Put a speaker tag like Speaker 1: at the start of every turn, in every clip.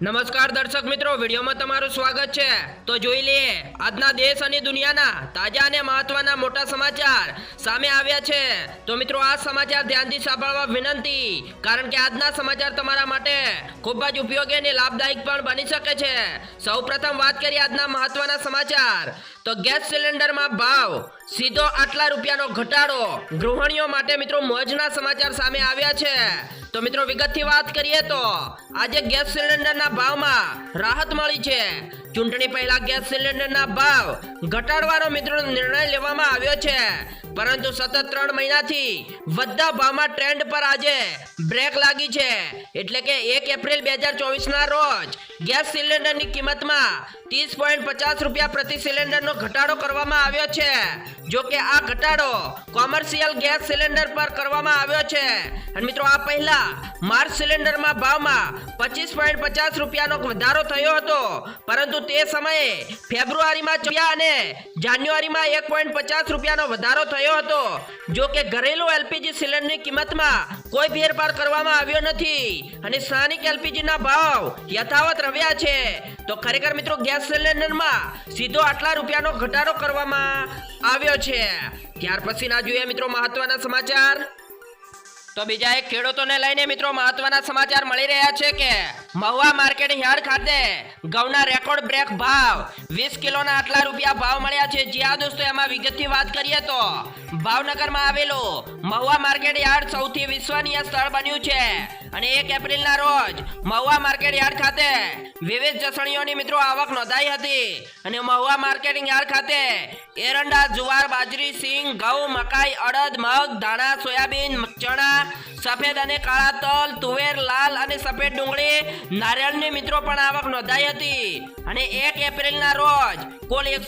Speaker 1: નમસ્કાર દર્શક મિત્રો, વિડીયોમાં તમારું સ્વાગત છે. તો જોઈ લઈએ, આજના દેશ અને દુનિયાના તાજા અને મહત્વના મોટા સમાચાર સામે આવ્યા છે. તો મિત્રો, આ સમાચાર ધ્યાનથી સાંભળવા વિનંતી, કારણ કે આજના સમાચાર તમારા માટે ખૂબ જ ઉપયોગી અને લાભદાયક પણ બની શકે છે. સૌપ્રથમ વાત કરીએ આજના મહત્વના સમાચાર. તો ગેસ સિલિન્ડરમાં ભાવ, સીધો આટલા રૂપિયાનો ઘટાડો. ગૃહિણીઓ માટે મિત્રો મોજના સમાચાર સામે આવ્યા છે. તો મિત્રો વિગતથી વાત કરીએ તો આજે ગેસ સિલિન્ડરના ભાવમાં રાહત મળી છે. ચૂંટણી પહેલા ગેસ સિલિન્ડરના ભાવ ઘટાડવાનો મિત્રો નિર્ણય લેવામાં આવ્યો છે. પરંતુ સતત ત્રણ મહિનાથી વધતા ભાવમાં ટ્રેન્ડ પર આજે બ્રેક લાગી છે. એટલે કે એક એપ્રિલ બે હજાર ચોવીસના રોજ ગેસ સિલિન્ડરની કિંમતમાં ત્રીસ પોઈન્ટ પચાસ રૂપિયા પ્રતિ સિલિન્ડરનો ઘટાડો કરવામાં આવ્યો છે. જો કે આ ઘટાડો કોમર્શિયલ ગેસ સિલિન્ડર પર કરવામાં આવ્યો છે. અને મિત્રો, આ પહેલા માર્ચ સિલિન્ડરમાં ભાવમાં પચીસ પોઈન્ટ પચાસ રૂપિયાનો વધારો થયો હતો. પરંતુ તે સમયે ફેબ્રુઆરીમાં રૂપિયા અને જાન્યુઆરીમાં એક પોઈન્ટ પચાસ રૂપિયાનો વધારો થયો હતો. જો કે ઘરેલું એલપીજી સિલિન્ડરની કિંમતમાં કોઈ ફેરફાર કરવામાં આવ્યો નથી અને સ્થાનિક એલપીજીના ભાવ યથાવત રહ્યા છે. તો ખરેખર મિત્રો ગેસ સિલિન્ડરમાં સીધો આટલા રૂપિયાનો ઘટાડો કરવામાં આવ્યો છે. ત્યાર પછી ના જોઈએ મિત્રો મહત્વના સમાચાર. તો બીજા એક ખેડૂતોને લઈને મિત્રો મહત્વના સમાચાર મળી રહ્યા છે કે મહુવા માર્કેટ યાર્ડ ખાતે ઘઉંના રેકોર્ડ બ્રેક ભાવ. વીસ કિલોના આટલા રૂપિયા ભાવ મળ્યા છે. જ્યાં દોસ્તો, એમાં વિગતથી વાત કરીએ તો ભાવનગરમાં આવેલું મહુવા માર્કેટ યાર્ડ સૌથી વિશ્વનીય સ્થળ બન્યું છે. અને એક એપ્રિલના રોજ મહુવા માર્કેટ યાર્ડ ખાતે વિવિધ જસણીઓની મિત્રો આવક નોંધાઈ હતી. અને મહુવા માર્કેટિંગ યાર્ડ ખાતે એરંડા, જુવાર, બાજરી, સિંગ, ઘઉં, મકાઈ, અડદ, મગ, ધાણા, સોયાબીન, ચણા સફેદ અને કાળા તલ તુવેર લાલ અને સફેદ ડુંગળી. નારિયેળની મિત્રો પણ આવક નોંધાઈ હતી. અને એક એપ્રિલના રોજ કુલ એક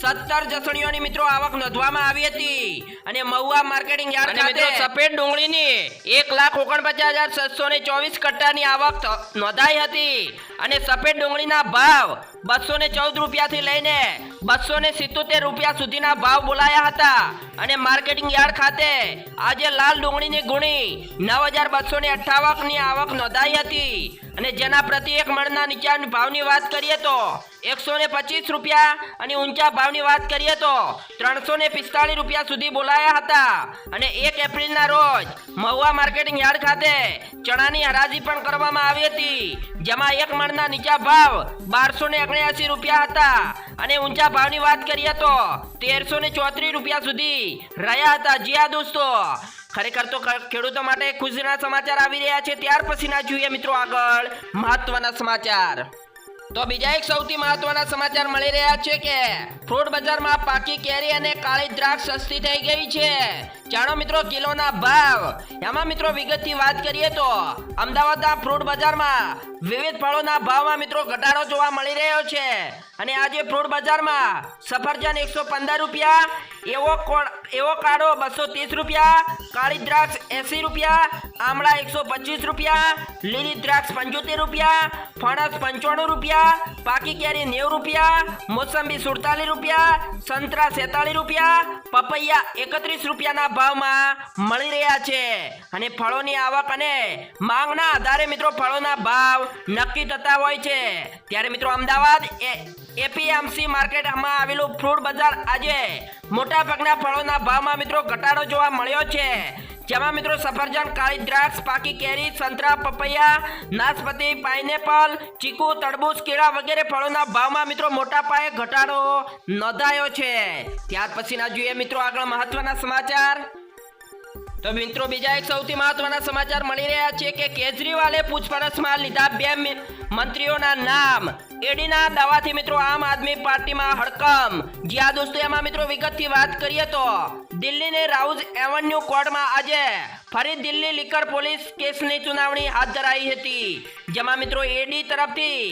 Speaker 1: સત્તર જસણીઓની મિત્રો આવક નોંધવામાં આવી હતી. અને મહુવા માર્કેટિંગ યાર્ડ ખાતે સફેદ ડુંગળીની એક લાખ ઓગણપચાસ હજાર છસો ને ચોવીસ કટ્ટાની આવક નોંધાઈ હતી. અને સફેદ ડુંગળીના ભાવ બસો ને ચૌદ રૂપિયાથી લઈને બસો ને સિત્તોતેર રૂપિયા સુધીના ભાવ બોલાયા હતા. અને માર્કેટિંગ યાર્ડ ખાતે આજે લાલ ડુંગળીની ગુણી નવ હજાર બસો ને અઠ્ઠાવનની આવક નોંધાઈ હતી. અને જેના પ્રતિ એક મણના નીચા ભાવની વાત કરીએ તો એકસો ને પચીસ રૂપિયા અને ઊંચા ભાવની વાત કરીએ તો ત્રણસો ને પિસ્તાળીસ રૂપિયા સુધી બોલાયા હતા. અને એક એપ્રિલના રોજ મહુવા માર્કેટિંગ યાર્ડ ખાતે ચણાની હરાજી પણ કરવામાં આવી હતી, જેમાં એક મણના નીચા ભાવ બારસો ને ઓગણ્યાસી રૂપિયા હતા. અને ઊંચા ભાવની વાત કરીએ તો તેરસો ને ચોત્રીસ રૂપિયા સુધી રહ્યા હતા. જી દોસ્તો, ખરેખર તો ખેડૂતો માટે ખુશીના સમાચાર આવી રહ્યા છે. ત્યાર પછીના જોઈએ મિત્રો આગળ મહત્વના સમાચાર. તો બીજા એક સૌથી મહત્વના સમાચાર મળી રહ્યા છે કે ફ્રૂટ બજારમાં પાકી કેરી અને કાળી દ્રાક્ષ સસ્તી થઈ ગઈ છે. જાણો મિત્રો કિલોના ભાવ. એમાં મિત્રો વિગતથી વાત કરીએ તો અમદાવાદના ફ્રૂટ બજારમાં વિવિધ ફળોના ભાવમાં મિત્રો ઘટાડો જોવા મળી રહ્યો છે. અને આજે ફ્રૂટ બજારમાં સફરજન એકસો પંદર રૂપિયા, એવો એવો કાળો બસો ત્રીસ રૂપિયા, કાળી દ્રાક્ષ એસી રૂપિયા, આમળા એકસો પચીસ રૂપિયા, લીલી દ્રાક્ષ પંચોતેર રૂપિયા, ફણસ પંચાણું રૂપિયા, પાકી કેરી નેવું રૂપિયા, મોસંબી સુડતાલીસ રૂપિયા, સંતરા સેતાલીસ રૂપિયા, પપૈયા એકત્રીસ રૂપિયાના ભાવમાં મળી રહ્યા છે અને ફળોની આવક અને માંગના આધારે મિત્રો ફળોના ભાવ નક્કી થતા હોય છે. ત્યારે મિત્રો અમદાવાદ એપીએમસી માર્કેટમાં આવેલું ફ્રૂટ બજાર આજે મોટા ભાગના ફળોના ભાવમાં મિત્રો ઘટાડો જોવા મળ્યો છે. જેમાં મિત્રો સફરજન, કાળી દ્રાક્ષ, પાકી કેરી, સંતરા, પપૈયા, નાશપતિ, પાઇનેપલ, ચીકુ તરબૂચ કેળા વગેરે ફળોના ભાવમાં મિત્રો મોટા પાયે ઘટાડો નોંધાયો છે. ત્યાર પછીના જોઈએ મિત્રો આગળ મહત્વના સમાચાર. તો મિત્રો બીજા એક સૌથી મહત્વના સમાચાર મળી રહ્યા છે કે કેજરીવાલે પૂછપરછમાં લીધા બે મંત્રીઓના નામ. એડીના દાવાથી મિત્રો આમ આદમી પાર્ટીમાં હડકમ. જ્યાં દોસ્તો, એમાં મિત્રો વિગતથી વાત કરીએ તો દિલ્હીની રાઉઝ એવન્યુ કોર્ટમાં આજે ફરી દિલ્હી લીકર પોલીસ કેસની સુનાવણી હાથ ધરાઈ હતી. જેમાં મિત્રો એડી તરફથી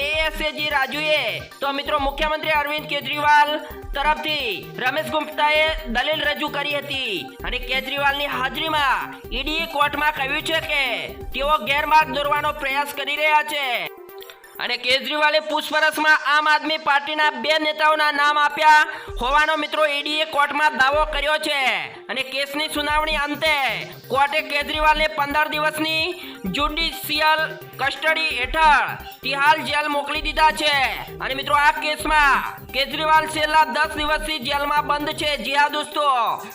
Speaker 1: એએસએજી રાજુએ, તો મિત્રો મુખ્યમંત્રી અરવિંદ કેજરીવાલ તરફથી રમેશ ગુપ્તાએ દલીલ રજૂ કરી હતી. અને કેજરીવાલની હાજરીમાં ઈડીએ કોર્ટમાં કહ્યું છે કે તેઓ ગેરમાર્ગ દોરવાનો પ્રયાસ કરી રહ્યા છે. અને કેજરીવાલે પૂછપરછમાં આમ આદમી પાર્ટીના બે નેતાઓના નામ આપ્યા. હોવાનો મિત્રો ઈડીએ કોર્ટમાં દાવો કર્યો છે અને કેસની સુનાવણી અંતે કોર્ટે કેજરીવાલને પંદર દિવસની જ્યુડિશિયલ કસ્ટડી હેઠળ તિહાલ જેલ મોકલી દીધા છે. અને મિત્રો આ કેસમાં કેજરીવાલ છેલ્લા દસ દિવસથી જેલમાં બંધ છે. જી દોસ્તો.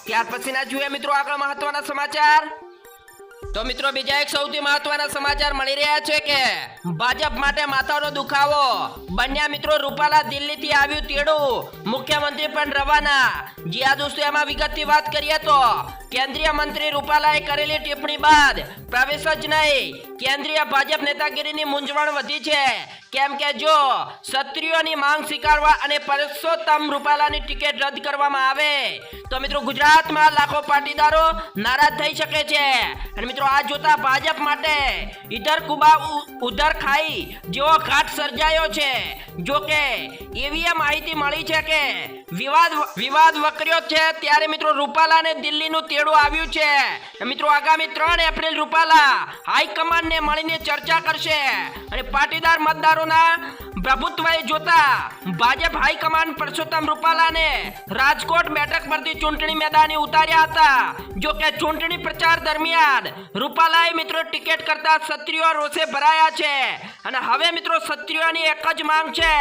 Speaker 1: ત્યાર પછીના જોઈએ મિત્રો આગળ મહત્વના સમાચાર. તો મિત્રો બીજા એક સૌથી મહત્વના સમાચાર મળી રહ્યા છે કે ભાજપ માટે માથાનો દુખાવો. બન્યા મિત્રો રૂપાલા દિલ્હીથી આવ્યું તેડું. મુખ્યમંત્રી પણ રવાના. જી આ દોસ્તો એમાં વિગતથી વાત કરીએ તો કેન્દ્રીય મંત્રી રૂપાલાએ કરેલી ટિપ્પણી બાદ પ્રવેશ જ નહીં. કેન્દ્રીય ભાજપ નેતાગીરીની મૂંઝવણ વધી છે. કેમ કે જો ક્ષત્રિયોની માંગ સ્વીકારવા અને પરસોત્તમ રૂપાલાની ટિકિટ રદ કરવામાં આવે, તો મિત્રો ગુજરાતમાં લાખો પાટીદારો નારાજ થઈ શકે છે. અને મિત્રો આ જોતા ભાજપ માટે ઇધર કુબા ઉધર ખાઈ જેવો ઘાટ સર્જાયો છે. જો કે એવી માહિતી મળી છે કે વિવાદ વિવાદ વકર્યો છે. ત્યારે મિત્રો રૂપાલાને દિલ્હીનું તેડું આવ્યું છે. મિત્રો આગામી ત્રણ એપ્રિલ રૂપાલા હાઈકમાન્ડને મળીને ચર્ચા કરશે. અને પાટીદાર મતદારોના પ્રભુત્વએ જોતા ભાજપ હાઈકમાન્ડ પરસોત્તમ રૂપાલાને રાજકોટ બેઠક પરથી ચૂંટણી મેદાને ઉતાર્યા હતા. જો કે ચૂંટણી પ્રચાર દરમિયાન રૂપાલાએ મિત્રો ટિકિટ કરતા ક્ષત્રિયો રોષે ભરાયા છે. અને હવે મિત્રો ક્ષત્રિયોની એક જ માંગ છે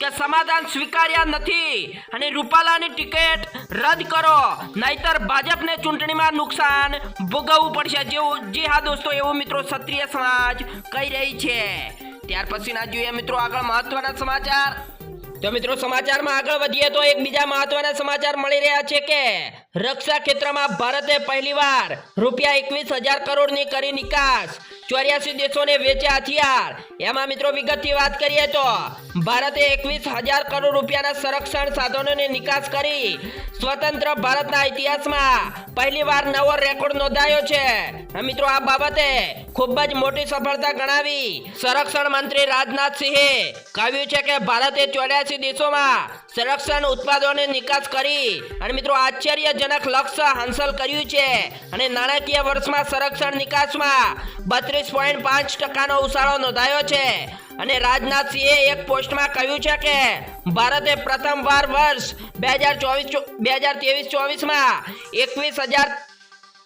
Speaker 1: કે સમાધાન સ્વીકાર્યા નથી. અને રૂપાલાની ટિકિટ રદ કરો. નહીતર ભાજપને ચૂંટણીમાં નુકસાન ભોગવવું પડશે. જેવું જી હા દોસ્તો, એવું મિત્રો ક્ષત્રિય સમાજ કહી રહી છે. ત્યાર પછી ના જોઈએ મિત્રો આગળ મહત્વના સમાચાર. તો મિત્રો સમાચારમાં આગળ વધીએ તો એક બીજા મહત્વના સમાચાર મળી રહ્યા છે કે રક્ષા ક્ષેત્રમાં ભારતે પહેલીવાર રૂપિયા એકવીસ હજાર કરોડની કરી નિકાસ. ચોર્યાસી દેશોને વેચ્યા હથિયાર. એમાં મિત્રો વિગતથી વાત કરીએ તો ભારતે એકવીસ હજાર કરોડ રૂપિયાના સંરક્ષણ સાધનોની નિકાસ કરી સ્વતંત્ર ભારતના ઇતિહાસમાં પહેલીવાર નવો રેકોર્ડ નોંધાયો છે. મિત્રો, આ બાબતે ખૂબ જ મોટી સફળતા ગણાવી સંરક્ષણ મંત્રી રાજનાથ સિંહે કહ્યું છે કે ભારતે ચોર્યાસી દેશોમાં સંરક્ષણ ઉત્પાદનોની નિકાસ કરી. અને મિત્રો આશ્ચર્યજનક લક્ષ્ય હાંસલ કર્યું છે અને નાણાકીય વર્ષમાં સંરક્ષણ નિકાસમાં બત્રીસ પોઈન્ટ પાંચ ટકાનો ઉછાળો નોંધાયો છે. અને રાજનાથ સિંહે એક પોસ્ટમાં કહ્યું છે કે, ભારતે પ્રથમવાર વર્ષ બે હજાર ચોવીસ બે હજાર ત્રેવીસ ચોવીસમાં એકવીસ હજાર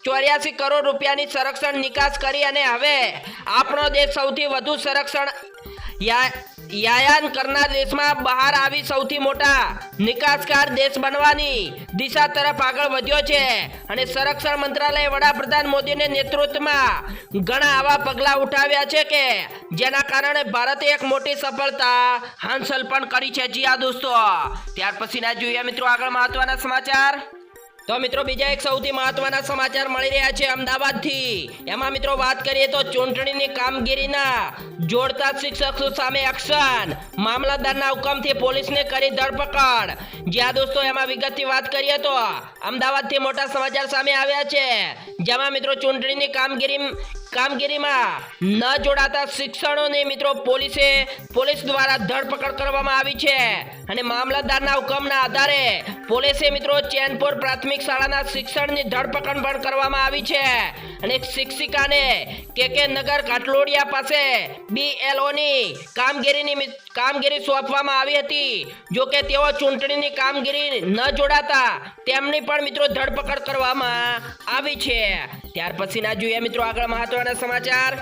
Speaker 1: ચોર્યાસી કરોડ રૂપિયાની સંરક્ષણ નિકાસ કરી અને હવે આપણો દેશ સૌથી વધુ સંરક્ષણ યા- યાયાન કરનાર દેશમાં બહાર આવી સૌથી મોટા નિકાસકાર દેશ બનવાની દિશા તરફ આગળ વધ્યો છે અને સંરક્ષણ મંત્રાલય વડાપ્રધાન મોદીને નેતૃત્વમાં ઘણા આવા પગલાં ઉઠાવ્યા છે કે જેના કારણે ભારતે એક મોટી સફળતા હાંસલ પણ કરી છે. જી આ દોસ્તો. ત્યાર પછીના જોઈએ મિત્રો આગળ મહત્વના સમાચાર. તો મિત્રો બીજા એક સૌથી મહત્વના સમાચાર મળી રહ્યા છે અમદાવાદથી. એમાં મિત્રો વાત કરીએ તો ચૂંટણીની કામગીરીના જોડતા શિક્ષકો સામે એક્શન. મામલતદારના હુકમથી પોલીસને કરી ધરપકડ. જ્યાં દોસ્તો એમાં વિગતથી વાત કરીએ તો અમદાવાદથી મોટા સમાચાર સામે આવ્યા છે. જેમાં મિત્રો ચૂંટણીની કામગીરી કામગીરીમાં ન જોડાતા શિક્ષણોને મિત્રો પોલીસે પોલીસ દ્વારા ધરપકડ કરવામાં આવી છે અને મામલતદારના હુકમના આધારે પોલીસે મિત્રો ચેનપુર પ્રાથમિક શાળાના શિક્ષણની ધરપકડ પણ કરવામાં આવી છે. અને એક શિક્ષિકાને કે કે નગર કાટલોડિયા પાસે બીએલઓની કામગીરીની કામગીરી સોંપવામાં આવી હતી. જો કે તેઓ ચૂંટણીની કામગીરી ન જોડાતા તેમની પણ મિત્રો ધરપકડ કરવામાં આવી છે. ત્યાર પછીના જોઈએ મિત્રો આગળ મહત્વના સમાચાર.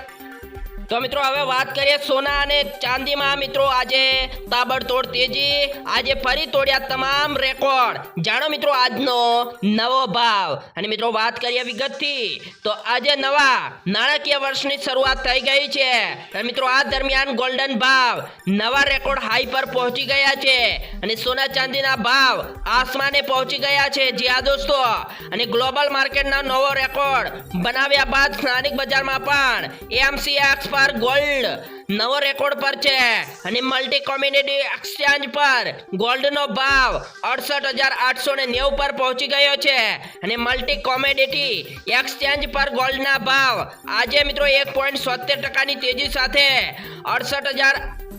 Speaker 1: તો મિત્રો હવે વાત કરીએ સોના અને ચાંદીમાં. મિત્રો આજે તાબડતોડ તેજી, આજે ફરી તોડ્યા તમામ રેકોર્ડ જાણો મિત્રો આજનો નવો ભાવ. અને મિત્રો વાત કરીએ વિગતથી, તો આજે નવા નાણાકીય વર્ષની શરૂઆત થઈ ગઈ છે. અને મિત્રો આ દરમિયાન ગોલ્ડન ભાવ નવા રેકોર્ડ હાઈ પર પહોંચી ગયા છે. અને સોના ચાંદીના ભાવ આસમાને પહોંચી ગયા છે. જી દોસ્તો. અને ગ્લોબલ માર્કેટના નવો રેકોર્ડ બનાવ્યા બાદ સ્થાનિક બજારમાં પણ એમસીએક્સ પર ગોલ્ડ નવો રેકોર્ડ પર છે અને મલ્ટી કોમ્યુનિટી એક્સચેન્જ પર ગોલ્ડનો ભાવ અડસઠ હજાર આઠસો ને નેવું પર પહોંચી ગયો છે અને મલ્ટી કોમોડિટી એક્સચેન્જ પર ગોલ્ડના ભાવ આજે મિત્રો એક પોઈન્ટ સોતેર ટકાની તેજી સાથે અડસઠ હજાર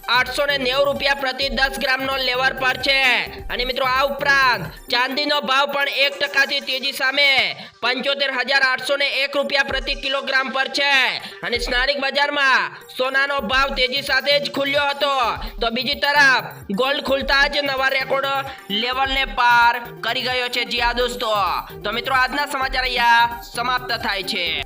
Speaker 1: આઠસો ને નેવું રૂપિયા પ્રતિ દસ ગ્રામનો લેવલ પર છે. અને મિત્રો, આ ઉપરાંત ચાંદીનો ભાવ પણ એક ટકાથી તેજી સામે પંચોતેર હજાર આઠસો ને એક રૂપિયા પ્રતિ કિલોગ્રામ પર છે. અને સ્થાનિક બજારમાં સોનાનો ભાવ તેજી સાથે જ ખુલ્યો હતો. તો બીજી તરફ, ગોલ્ડ ખુલતા જ નવા રેકોર્ડ લેવલને પાર કરી ગયો છે. જી આ દોસ્તો. તો મિત્રો, આજના સમાચાર અહીંયા સમાપ્ત થાય છે.